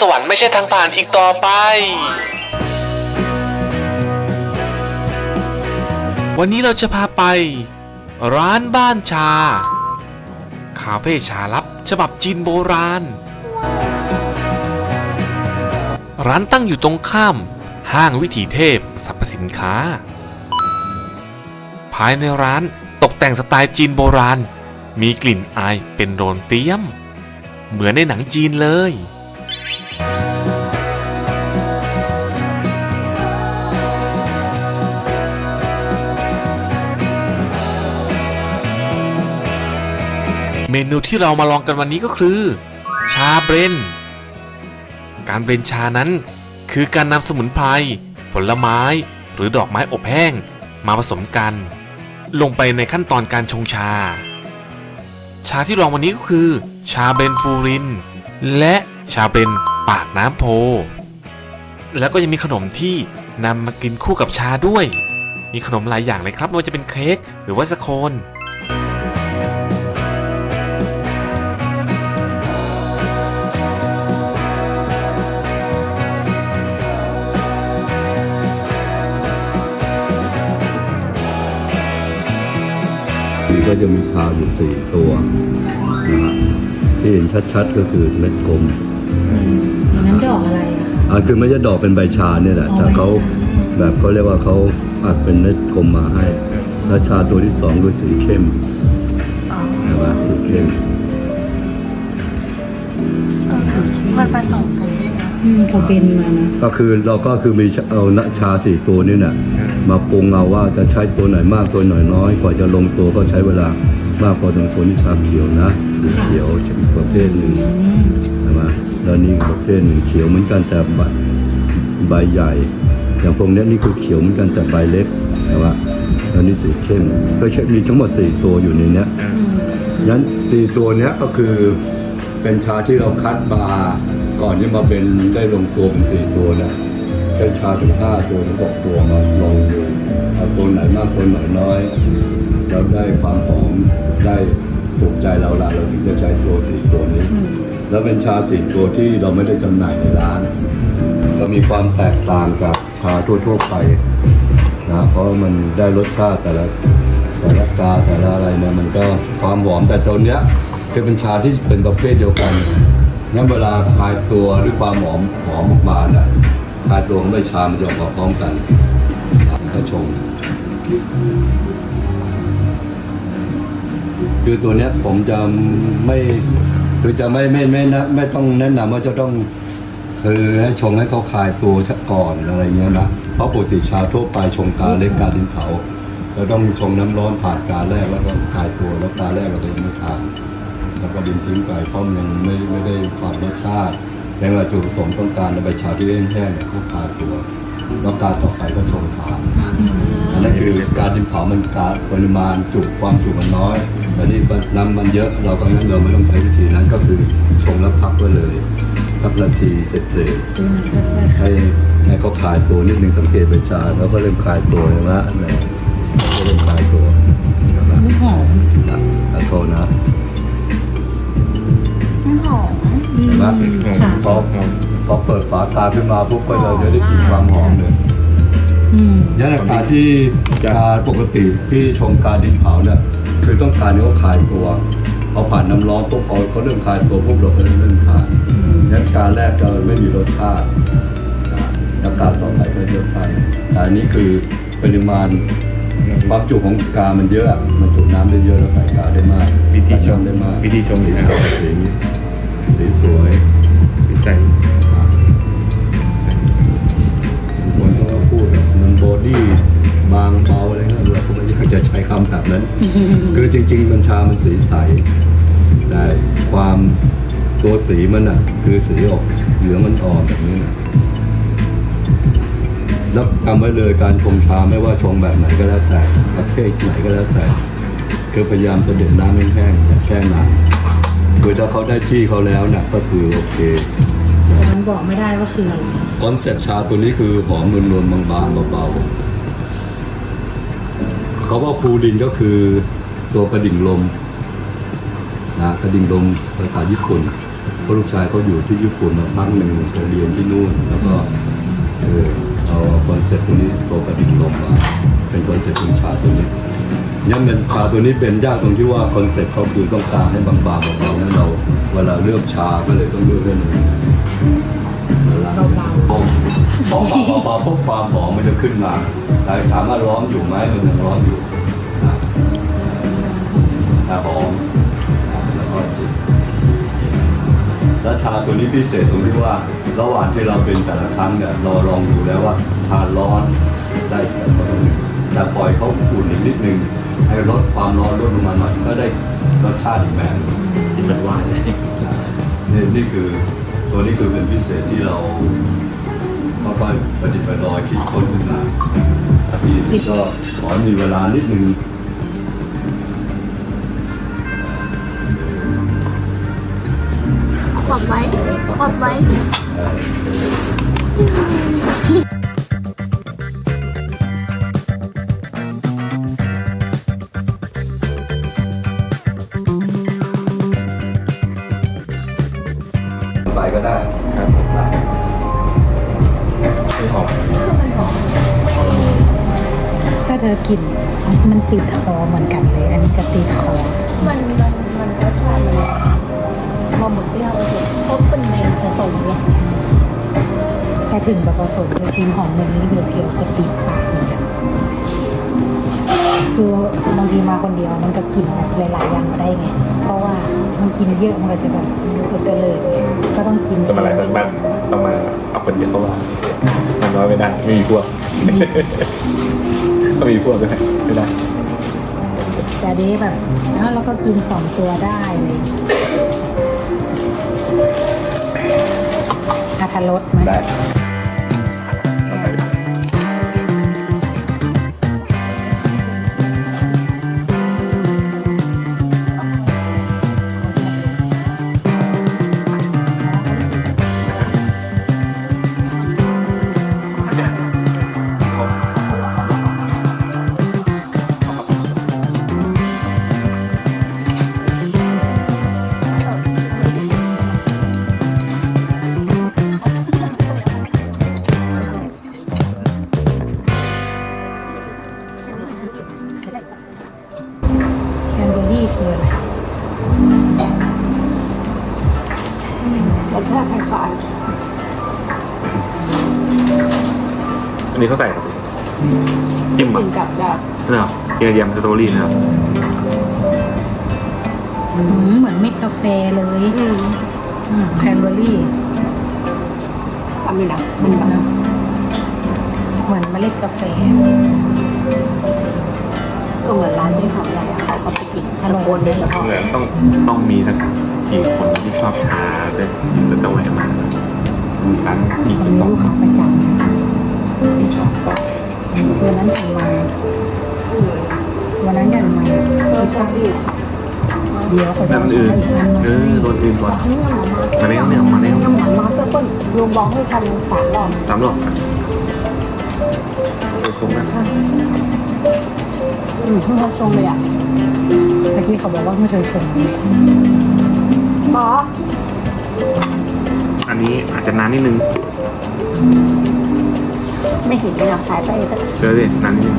สวรรค์ไม่ใช่ทางผ่านอีกต่อไป วันนี้เราจะพาไป ร้านบ้านชา คาเฟ่ชาลับ ฉบับจีนโบราณ ร้านตั้งอยู่ตรงข้าม ห้างวิถีเทพสรรพสินค้า ภายในร้านตกแต่งสไตล์จีนโบราณ มีกลิ่นอายเป็นโรนเตียม เหมือนในหนังจีนเลย เมนูที่เรามาลองกันวันนี้ก็คือ ชาเบรน การเบรนชานั้น คือการนำสมุนไพรผลไม้ หรือดอกไม้อบแห้ง มาผสมกัน ลงไปในขั้นตอนการชงชา ชาที่ลองวันนี้ก็คือ ชาเบนฟูริน และชาเบนปากน้ำโพ แล้วก็ยังมีขนมที่นำมากินคู่กับชาด้วย มีขนมหลายอย่างเลยครับไม่ว่าจะเป็นเค้กหรือว่าสโคน ก็จะมีชาอยู่สี่ตัวนะฮะที่เห็นชัดๆก็คือเม็ดกลมอันนั้นดอกอะไรอะคะอ่าคือไม่ใช่ดอกเป็นใบชาเนี่ยแหละอ๋อแต่เขาใบชาแบบเขาเรียกว่าเขาอัดเป็นเม็ดกลมมาให้แล้วชาตัวที่สองคือสีเข้มอ๋อใช่ไหมสีเข้มมันผสมกันด้วยนะอืมเขาเป็นมานะก็คือเราก็คือมีชาเอานะชาสี่ตัวนี่น่ะ มาปรุงเอาว่าจะใช้ตัวไหนมากตัวไหนน้อย กว่าจะลงตัวก็ใช้เวลามากพอสมควรที่ชาเขียวนะสีเขียวอีประเภทหนึ่งอืมใช่ไหมแล้วนี่ประเภทหนึ่งเขียวเหมือนกันแต่ใบใบใหญ่ อย่างพวกเนี้ยนี่คือเขียวเหมือนกันแต่ใบเล็กแต่ว่าแล้วนี่สีเข้มก็ใช้มีทั้งหมดสี่ตัวอยู่ในเนี้ยนั้นสี่ตัวเนี้ยก็คือเป็นชาที่เราคัดมาก่อนที่มาเป็นได้ลงตัวเป็นสี่ตัวนะ ใช้ชาถึงห้าตัวถึงหกตัวมาลองดูเอาตัวไหนมากตัวไหนน้อยเราได้ความหอมได้ถูกใจเราละเราถึงจะใช้ตัวสี่ตัวนี้ แล้วเป็นชาสี่ตัวที่เราไม่ได้จำหน่ายในร้านก็มีความแตกต่างกับชาทั่วๆไปนะเพราะมันได้รสชาติแต่ละแต่ละกาแต่ละอะไรเนี่ยมันก็ความหอมแต่ตัวเนี้ยคือเป็นชาที่เป็นประเภทเดียวกันงั้นเวลาคลายตัวหรือความหอมหอมออกมาเนี่ย คลายตัวของใบชามันจะออกมาพร้อมกันก็ชงคือตัวเนี้ยผมจะไม่คือจะไม่ไม่ไม่นะไม่ต้องแนะนำว่าจะต้องคือให้ชงให้เขาคลายตัวชก่อนอะไรเงี้ยนะเพราะปกติชาทั่วไปชงกาเล็กกาดินเผาเราต้องชงน้ำร้อนผ่านกาแรกแล้วก็คลายตัวแล้วกาแรกเราก็ยังไม่ทานแล้วก็ดินทิ้งไปเพราะมันยังไม่ไม่ได้ความรสชาติ แต่ว่าจุดประสงค์ต้องการในใบชาที่แห้งๆเนี่ยเขาคลายตัว แล้วการต่อไปก็ชงทานอันนั้นคือการดินเผามันการปริมาณจุความจุมันน้อยแต่นี่น้ำมันเยอะเราก็เราไม่ต้องใช้วิธีนั้นก็คือชงแล้วพักไว้เลยสักนาทีเสร็จเสร็จดูมันค่อยให้ให้เขาคลายตัวนิดนึงสังเกตใบชาแล้วก็เริ่มคลายตัวใช่ไหมอันไหนก็เริ่มคลายตัวใช่ไหมๆมันหอมนะแล้วโทษนะน้ำหอมอืม เห็นไหมค่ะ พอพอเปิดฝาตาขึ้นมาปุ๊บก็เราจะได้กลิ่นความหอมเลยอืม ยันอาการที่การปกติที่ชงการดินเผาเนี่ยคือต้องการให้เขาคลายตัวพอผ่านน้ำร้อนปุ๊บพอเขาเริ่มคลายตัวปุ๊บเราก็เริ่มทานยันการแรกจะไม่มีรสชาตินะแล้วการต่อไปก็รสชาติแต่อันนี้คือปริมาณความจุของกามันเยอะมันจุน้ำได้เยอะแล้วใส่กาได้มากวิธีชงใส่น้ำได้มากวิธีชง สีชาสี สีสวยสีใสคนเขาก็พูดแบบมันบอดี้บางเบาอะไรเงี้ยเราก็ไม่อยากจะใช้คำแบบนั้น คือจริง ๆ มันชามันสีใสแต่ความตัวสีมันอะ คือสีออกเหลืองมันอ่อนแบบนี้นะแล้วจำไว้เลยการชงชาไม่ว่าชงแบบไหนก็แล้วแต่ประเภทไหนก็แล้วแต่ คือพยายามเสด็จน้ำแห้งๆอย่าแช่น้ำ คือถ้าเขาได้ที่เขาแล้วเนี่ยก็คือโอเคแต่มันบอกไม่ได้ว่าคืออะไรคอนเซ็ปต์ชาตัวนี้คือหอมนวลๆบางๆเบาๆเขาว่าฟูดินก็คือตัวกระดิ่งลมนะกระดิ่งลมภาษาญี่ปุ่นเพราะลูกชายเขาอยู่ที่ญี่ปุ่นมาพักหนึ่งไปเรียนที่นู่น แล้วก็เออเอาคอนเซ็ปต์ตัวนี้ตัวประดิษฐ์ลงมาเป็นคอนเซ็ปต์ของชาตัวนี้ ยังเป็นชาตัวนี้เป็นยากตรงที่ว่าคอนเซ็ปต์เขาคือต้องการให้บางๆเบาๆนั้นเราเวลาเลือกชาก็เลยต้องเลือกให้มันเวลาเบาๆเบาๆเบาพวกความหอมมันจะขึ้นมาแต่ถามว่าร้อนอยู่ไหมมันยังร้อนอยู่นะแต่หอมแล้วก็จิบแล้วชาตัวนี้พิเศษตรงที่ว่าระหว่างที่เราเป็นแต่ละครั้งเนี่ยเราลองดูแล้วว่าทานร้อนได้แต่ตอนนึง แต่ปล่อยเขาอุ่นอีกนิดนึงให้ลดความร้อนลดลงมาหน่อยก็ได้รสชาติอีกแบบหนึ่งกินแบบหวานเลยนี่นี่คือตัวนี้คือเป็นพิเศษที่เราค่อยๆปฏิบัติรอยคิดค้นขึ้นมาพี่ก็ขอมีเวลานิดนึงขอบไว้ขอบไว้ ถ้าเธอกินมันติดคอเหมือนกันเลย อันนี้ก็ติดคอมันมันมันรสชาติมันมาหมดเปรี้ยวเลยเพราะเป็นในผสมเนี่ยแต่ถึงแบบผสมกับชิมหอมแบบนี้เพียวๆก็ติดปากเหมือนกันคือบางทีมาคนเดียวมันก็กินแบบหลายๆอย่างมาได้ไง เพราะว่ามันกินเยอะมันก็จะแบบอุตะเลยก็ต้องกินจะมาอะไรสักบ้านต้องมาเอาคนเดียวเข้ามามันน้อยไม่ได้ไม่มีพวก ก็มีพวกด้วยไม่ได้แต่เด้แบบแล้วเราก็กินสองตัวได้เลยอาทารสไหม ได้ แคนเบอรี่คืออะไรรสชาติคล้ายอันนี้เขาใส่จิ้มๆแบบกินกับแบบเนาะเกี๊ยวสตรอเบอรี่นะครับอืมเหมือนเม็ดกาแฟเลยอืมอืมแคนเบอรี่ทำนี่นะมันแบบนะเหมือนเมล็ดกาแฟก็ เหมือนร้านที่หอมใหญ่อะเขาก็ไปกินสโคนโดยเฉพาะเหมือนต้องต้องมีสักกี่คนที่ชอบชาด้วยแล้วจะแหวะมาร้านมีคนสนี้องลูกค้าประจที่ชอบต่อวันนั้นฉันมาวันนั้นฉันมาเออชอบอยู่เดี๋ยวเขาจะแล้วเอามันชาอื่นอีกอันมาเออโดนอื่นก่อนบอกให้หมาแล้วเนี่ยมาแล้วน้ำหวานมาเตอร์ต้นลุงบอกให้ทำสามรอบสามหลอกครับไปซุ้มนะ อืมเพิ่งเขาชงเลยอะเมื่อกี้เขาบอกว่าเมื่อเธอชมหมออันนี้อาจจะนานนิดนึงไม่เห็นเลยอะสายไปจะเจอดินานนิดนึง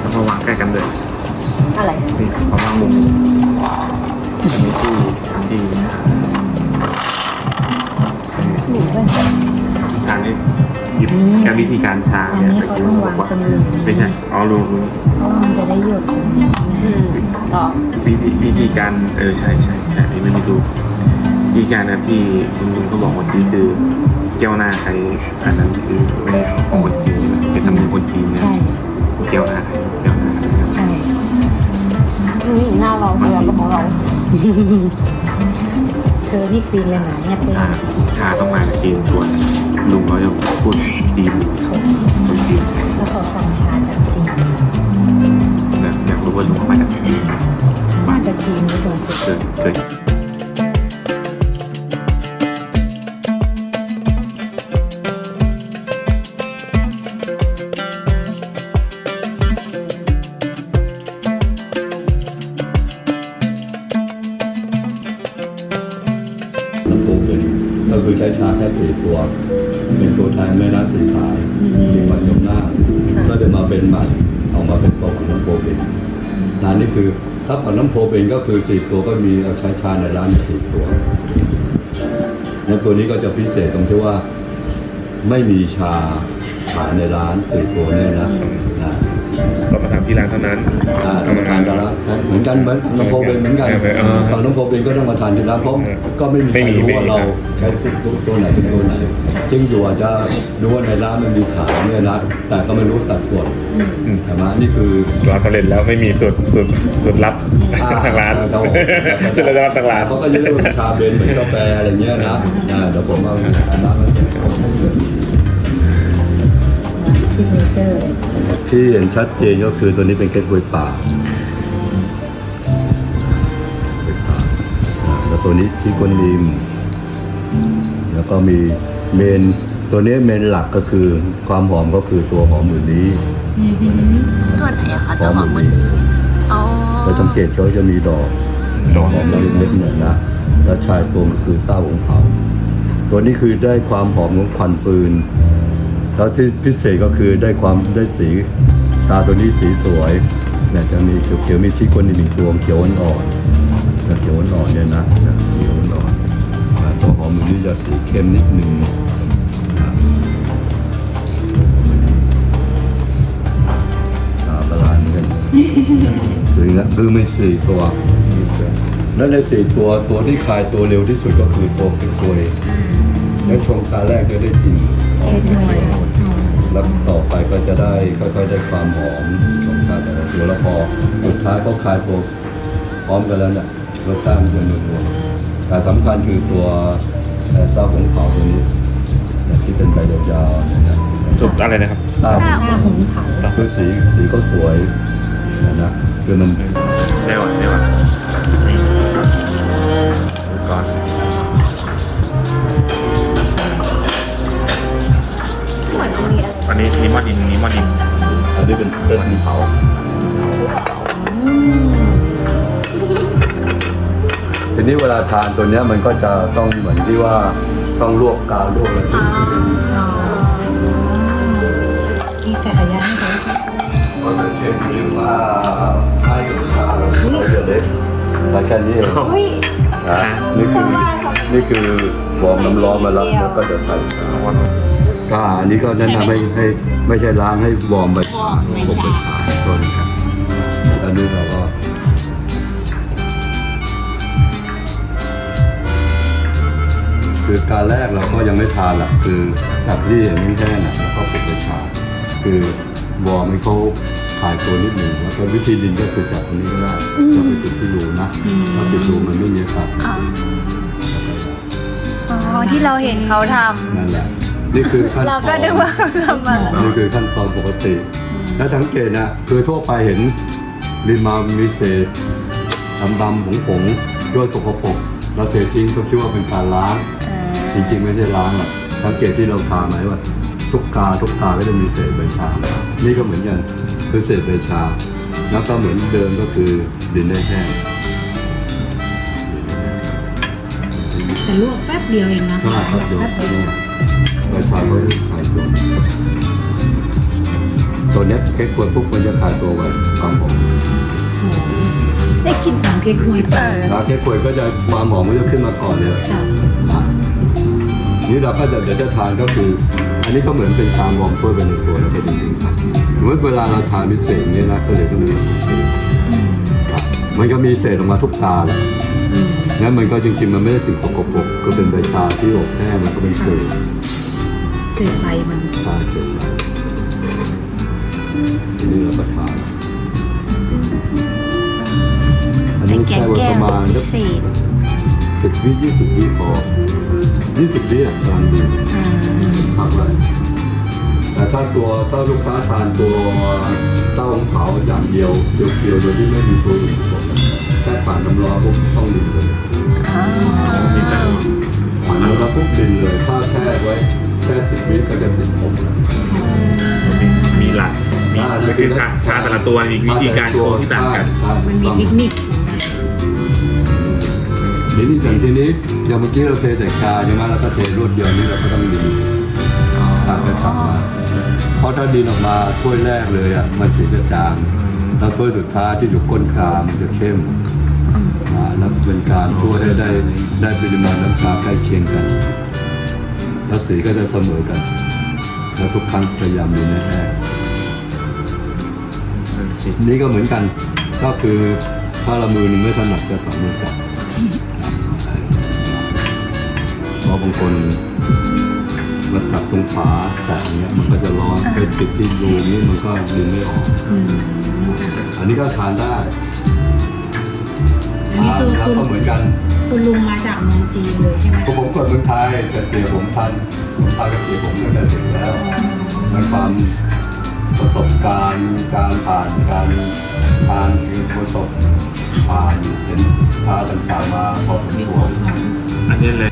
แล้วมาวางใกล้กันเลยอะไรนี่เขาวางมุมอันนี้ที่ที่หนูด้วยทางนี้ห ยิบแค่วิธีการชาอันเนี่ยนี้เขาต้องวางตรงนี้ไม่ใช่อ๋อรู้รู้เพราะว่ามันจะได้หยดอืมอ๋อวิธีวิธีการเออใช่ใช่ใช่นี่ไม่ได้ดูวิธีการนะที่คุณลุงเขาบอกเมื่อกี้คือเจ้าหน้าใครอันนั้นคือไม่ได้ของคนจีนนะเป็นทำเนียมคนจีนนะใช่เจ้าหน้าใครเจ้าหน้าใครใช่นี่หน้าเราเวลากับของเรา เธอนี่ฟินเลยนะเนี่ยเต้นชาชาต้องมาจากจีนชวนลุงเขาจะพูดจีนคนจีน เป็นใหม่ออกมาเป็นตัวของน้ำโพเป็นร้านนี่คือถ้าผักน้ำโพเป็นก็คือสี่ตัวก็มีเอาใช้ชาในร้านสี่ตัวแล้วตัวนี้ก็จะพิเศษตรงที่ว่าไม่มีชาขายในร้านสี่ตัวเนี่ยนะ ก็มาทำที่ร้านเท่านั้นอ่าต้องมาทานกันแล้วเหมือนกันเหมือนน้ำโพเป็นเหมือนกันเออเออตอนน้ำโพเป็นก็ต้องมาทานที่ร้านเพราะเออก็ไม่มีใคไม่รมีรู้ไม่ว่ามีเราครับใช้สูตรตัวไหนเป็นตัวไหนจึงอยู่อาจจะรู้ว่าในร้านมันมีขายเนี่ยนะแต่ก็ไม่รู้สัดส่วนใช่ไหมนี่คือร้านสำเร็จแล้วไม่มีสุดสุดสุดลับทางร้านครับผมสุดลับทางร้านเขาก็จะเรียกว่าชาเบนเหมือนกาแฟอะไรเงี้ยนะอ่าเดี๋ยวผมเอาน้ำมาเสร็จ ซิกเนเจอร์เลยที่เห็นชัดเจนก็คือตัวนี้เป็นเก๊กฮวยป่าเก๊กป่าอ่าแล้วตัวนี้ที่กวนริม แล้วก็มีเมน ตัวนี้เมนหลักก็คือความหอมก็คือตัวหอมหมื่นนี้ตัวไหนอะคะหตัอวมหอมหมัมื่นนนี้อ๋อเราสังเกตเขาจะมีดอกดอกหอมเล็กๆเนี่ยนะแล้วชายตัวมันคือเต้าของเผาตัวนี้คือได้ความหอมของควันฟืน แล้วที่พิเศษก็คือได้ความได้สีชาตัวนี้สีสวยเนี่ยจะมีเขียวๆมีที่คนอีกหนึ่งตัวเขียวอ่อนๆเขียวอ่อนๆเนี่ยนะเขียวอ่อนๆตัวหอมมันนี้จะสีเข้มนิดหนึ่งอ่าประหลาดเหมือนกันคืออย่างนั้นคือมีสี่ตัวแล้วในสี่ตัวตัวที่คลายตัวเร็วที่สุดก็คือตัวเป็นตัวเองแล้วชงตาแรกจะได้กลิ่น หอมเอ็ดหน่วยแล้วต่อไปก็จะได้ค่อยๆได้ความหอมของชาแต่ละตัวแล้วพอสุดท้ายเขาคลายตัวพร้อมกันแล้วเนี่ยรสชาติมันจะนัวๆแต่สำคัญคือตัวเอ่อเต้าหงเผาตัวนี้เนี่ยที่เป็นใบยาวๆเนี่ยนะสุดอะไรนะครับเต้าหน้าหงเผาคือสีสีก็สวยนะนะคือมันได้ว่ะได้ว่ะก่อน นนี้นี่หมอดินนี่หมอดินอันนี้เป็นเส้นเผาทีนี้เวลาทานตัวเนี้ยมันก็จะต้องเหมือนที่ว่าต้องลวกกาวลวกอะไรอ๋อนี่ใส่ขยะให้เขาก็จะเช็คหรือว่าใช้กับชาเราจะเล็กแต่แค่นี้เองอุ้ยนะนี่คือนี่คือวอร์มน้ำร้อนมาแล้วแล้วก็จะใส่ชา ก็อันนี้ก็แนะนำให้ให้ไม่ใช่ล้างให้วอร์มไปชาผมไปชาตัวนี้ครับอันนี้เราก็คือการแรกเราก็ยังไม่ทานหรอกคือจากที่เห็นแห้งๆน่ะแล้วก็ปลุกไปชาคือวอร์มให้เขาขายตัวนิดหนึ่งแล้วก็วิธีดินก็คือจากตรงนี้ก็ได้เราไปติดที่รูนะถ้าติดรูมันไม่มีอากาศอ๋อที่เราเห็นเขาทนั่นแหละ นี่คือขั้นำตเราอนก็นึกว่าเขาทำอะไรนี่คือขั้นตอนปกติ ถ้าสังเกตนะคือทั่วไปเห็นริมมามีเศษดำๆผงๆด้วยสกปรกเราเททิ้งก็คิดว่าเป็นการล้าง จริงๆไม่ใช่ล้างหรอกสังเกตที่เราทาไหมว่าทุกกาทุกกาก็จะมีเศษใบชา นี่ก็เหมือนกันคือเศษใบชา แล้วก็เหมือนเดิมก็คือดินได้แห้งแต่ลวกแป๊บเดียวเองนะใช่ครับโยมแป๊บเดียว ใบชาก็จะขายตัวตัวเนี้ยแค่ควรปุ๊บมันจะขายตัวไว้ความหอมหอมได้กลิ่นหอมเค้กฮวยเอป่าอแล้วแค่ควรก็จะความหอมมันจะขึ้นมาก่อนเลยค่ะนะนี่เราก็จะเดี๋ยวจะทานก็คือ อันนี้ก็เหมือนเป็นการวอร์มช่วยไปในตัวแล้วก็จริงๆครับสมมติเวลาเราทานพิเศษอย่างนี้นะก็เลยก็มีครับมันก็มีเศษออกมาทุกตาแหละอืมงั้นมันก็จริงๆมันไม่ได้สิ่งสกปรกก็เป็นใบชาที่อบแห้งมันก็เป็นเศษ เศษใบมันชาเศษไปทีนี้เราก็ทานอันแต่นี้แกแช่งไว้แก้ประวมาณพิเศษสิบวิยี่สิบวิพอยี่สิบวิอะกำลังดีพักไว้แต่ถ้าตัวถ้าลูกค้าทานตัวเต้าของเผาอย่างเดียวเดียวๆโดยที่ไม่มีตัวอื่นผสมแค่ผ่านน้ำร้อนปุ๊บต้องดินเลย ค่สิบวิก็จะติดผมแล้วมีมีหลักมีอ่าก็คือชาชาแต่ละตัวมีวิธีการชงที่ต่างกัน มันมีต้องเทคนิคดทีนี้อย่างทีนี้อย่างเมื่อกี้เราเทใส่ชาใช่ไหมแล้วก็เทรวดเดียวนี่เราก็ต้องดินตักไปตักมาเพราะถ้าดินออกมาถ้วยแรกเลยอะมันสีจะจางแล้วถ้วยสุดท้ายที่อยู่ก้นกามันจะเข้มอ่าแล้วเป็นการช่วยให้ได้ได้ปริมาณน้ำชาใกล้เคียงกัน แล้วสีก็จะเสมอกัน แล้วทุกครั้งพยายามดูแน่ๆนี่ก็เหมือนกัน ก็คือถ้าเรามือหนึ่งไม่ถนัดก็สองมือจับเพราะบางคนมาจับตรงฝาแต่อันเนี้ยมันก็จะร้อนไปติดที่รูนี่มันก็ดึงไม่ออกอืมอันนี้ก็ทานได้อันนี้ทานคือแล้วคุณก็เหมือนกัน คุณลุงมาจากเมืองจีนเลยใช่ไหมพอ คนเกิดมืองไทยแต่เสียผมทันผมพากับเสียผมตั้งแต่เด็กแล้วมันความประสบการณ์การผ่านการผ่านคือประสบผ่านเห็นชาต่างๆมาพอสมควร